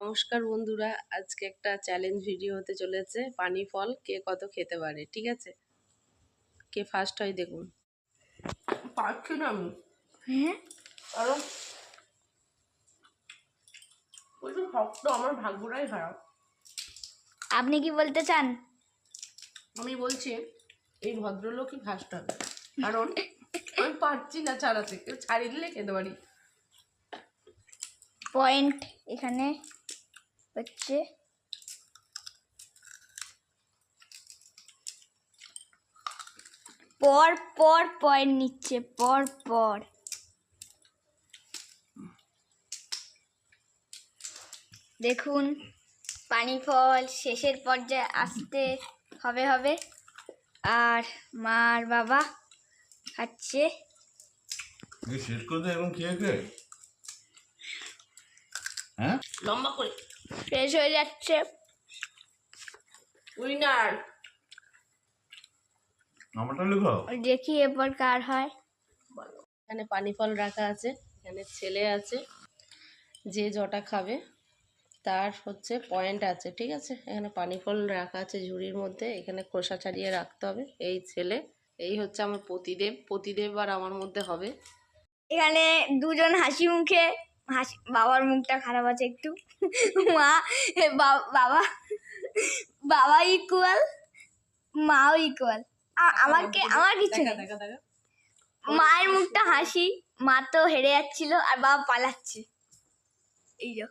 নমস্কার বন্ধুরা আজকে একটা চ্যালেঞ্জ ভিডিও হতে চলেছে পানি ফল কে কত খেতে পারে ঠিক আছে? কে ফার্স্ট হয় দেখুন। পারছি না আমি। হ্যাঁ? কারণ প্রচুর শক্ত আমার ভাগ্যটাই খারাপ। আপনি কি বলতে চান? আমি বলছি এই ভদ্রলোকই ফার্স্ট হবে। কারণ আমি পারছি না ছাড়াতে কেউ ছাড়িয়ে দিলে খেতে পারি। পয়েন্ট এখানে। হচ্ছে পর পর পয়েন্ট নিচ্ছে পর দেখুন পানি ফল শেষের পর্যায়ে আসতে হবে হবে। আর মা আর বাবা খাচ্ছে। শেষ করে খেয়ে খেয়ে হ্যাঁ? লম্বা করে। ফ্রেশ হয়ে যাচ্ছে। উইনার। আমারটা লেখো। দেখি এরপর কার হয়। এখানে পানি ফল রাখা আছে এখানে ছেলে আছে যে জটা খাবে তার হচ্ছে পয়েন্ট আছে ঠিক আছে? এখানে পানি ফল রাখা আছে ঝুড়ির মধ্যে এখানে খোসা ছাড়িয়ে রাখতে হবে এই ছেলে এই হচ্ছে আমার পতিদেব পতিদেব আর আমার মধ্যে হবে। এখানে দুজন হাসি মুখে হাসি বাবার মুখটা খারাপ আছে একটু। মা বাবা বাবা ইকুয়াল মাও ইকুয়াল আমাকে আমার কিছু নেই। মায়ের মুখটা হাসি মা তো হেরে যাচ্ছিল আর বাবা পালাচ্ছে এই যো